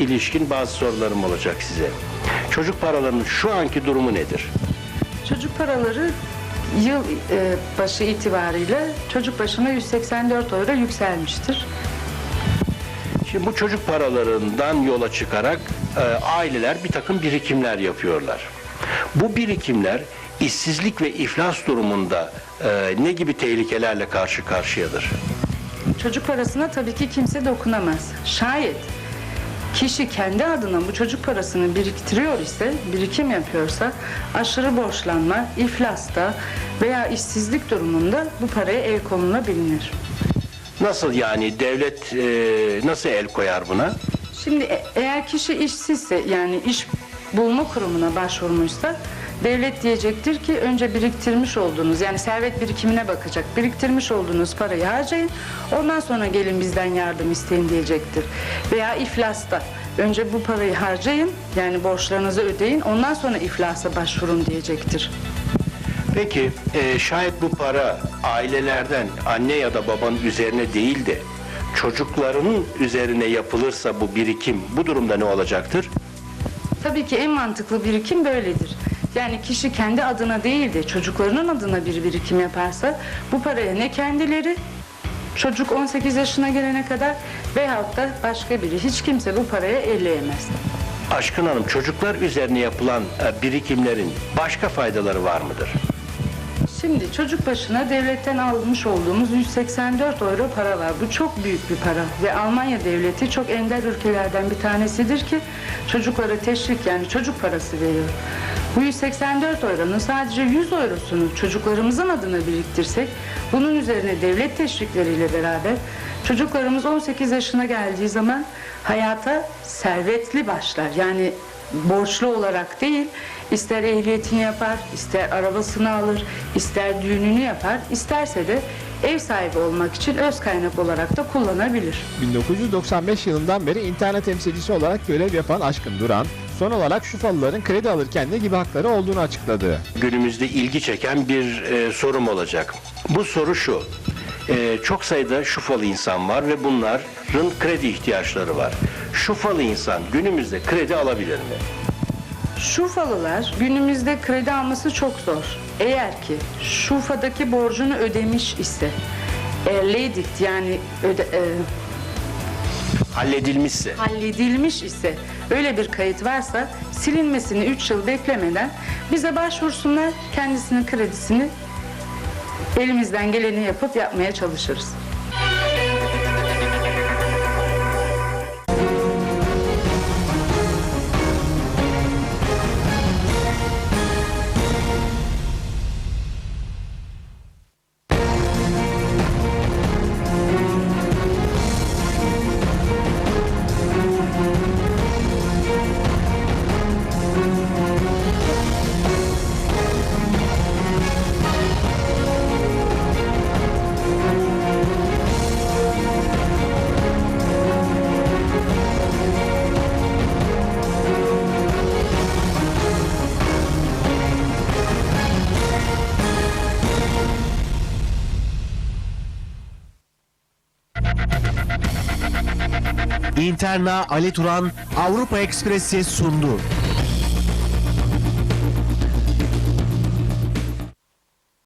ilişkin bazı sorularım olacak size. Çocuk paralarının şu anki durumu nedir? Çocuk paraları yıl e, başı itibariyle çocuk başına 184 euro yükselmiştir. Şimdi bu çocuk paralarından yola çıkarak e, aileler bir takım birikimler yapıyorlar. Bu birikimler işsizlik ve iflas durumunda e, ne gibi tehlikelerle karşı karşıyadır? Çocuk parasına tabii ki kimse dokunamaz. Şayet kişi kendi adına bu çocuk parasını biriktiriyor ise, birikim yapıyorsa aşırı borçlanma, iflasta veya işsizlik durumunda bu paraya el konulabilir. Nasıl yani devlet e, nasıl el koyar buna? Şimdi e- eğer kişi işsizse yani iş bulma kurumuna başvurmuşsa devlet diyecektir ki önce biriktirmiş olduğunuz yani servet birikimine bakacak. Biriktirmiş olduğunuz parayı harcayın ondan sonra gelin bizden yardım isteyin diyecektir. Veya iflasta önce bu parayı harcayın yani borçlarınızı ödeyin ondan sonra iflasa başvurun diyecektir. Peki e, şayet bu para ailelerden anne ya da babanın üzerine değil de çocuklarının üzerine yapılırsa bu birikim bu durumda ne olacaktır? Tabii ki en mantıklı birikim böyledir. Yani kişi kendi adına değil de çocuklarının adına bir birikim yaparsa bu paraya ne kendileri çocuk 18 yaşına gelene kadar veyahut da başka biri hiç kimse bu paraya elleyemez. Aşkın Hanım çocuklar üzerine yapılan e, birikimlerin başka faydaları var mıdır? Şimdi çocuk başına devletten almış olduğumuz 184 euro para var. Bu çok büyük bir para ve Almanya devleti çok ender ülkelerden bir tanesidir ki çocuklara teşvik yani çocuk parası veriyor. Bu 184 euronun sadece 100 eurosunu çocuklarımızın adına biriktirsek bunun üzerine devlet teşvikleriyle beraber çocuklarımız 18 yaşına geldiği zaman hayata servetli başlar. Yani borçlu olarak değil, ister ehliyetini yapar, ister arabasını alır, ister düğününü yapar, isterse de ev sahibi olmak için öz kaynak olarak da kullanabilir. 1995 yılından beri internet temsilcisi olarak görev yapan Aşkın Duran, son olarak Şufalıların kredi alırken ne gibi hakları olduğunu açıkladı. Günümüzde ilgi çeken bir e, sorum olacak. Bu soru şu. E, çok sayıda şufalı insan var ve bunların kredi ihtiyaçları var. Şufalı insan günümüzde kredi alabilir mi? Şufalılar günümüzde kredi alması çok zor. Eğer ki Şufa'daki borcunu ödemiş ise, erleydikt yani öde, e, Halledilmişse. halledilmiş ise öyle bir kayıt varsa silinmesini 3 yıl beklemeden bize başvursunlar kendisinin kredisini elimizden geleni yapıp yapmaya çalışırız. İnterna Ali Turan Avrupa Ekspresi sundu.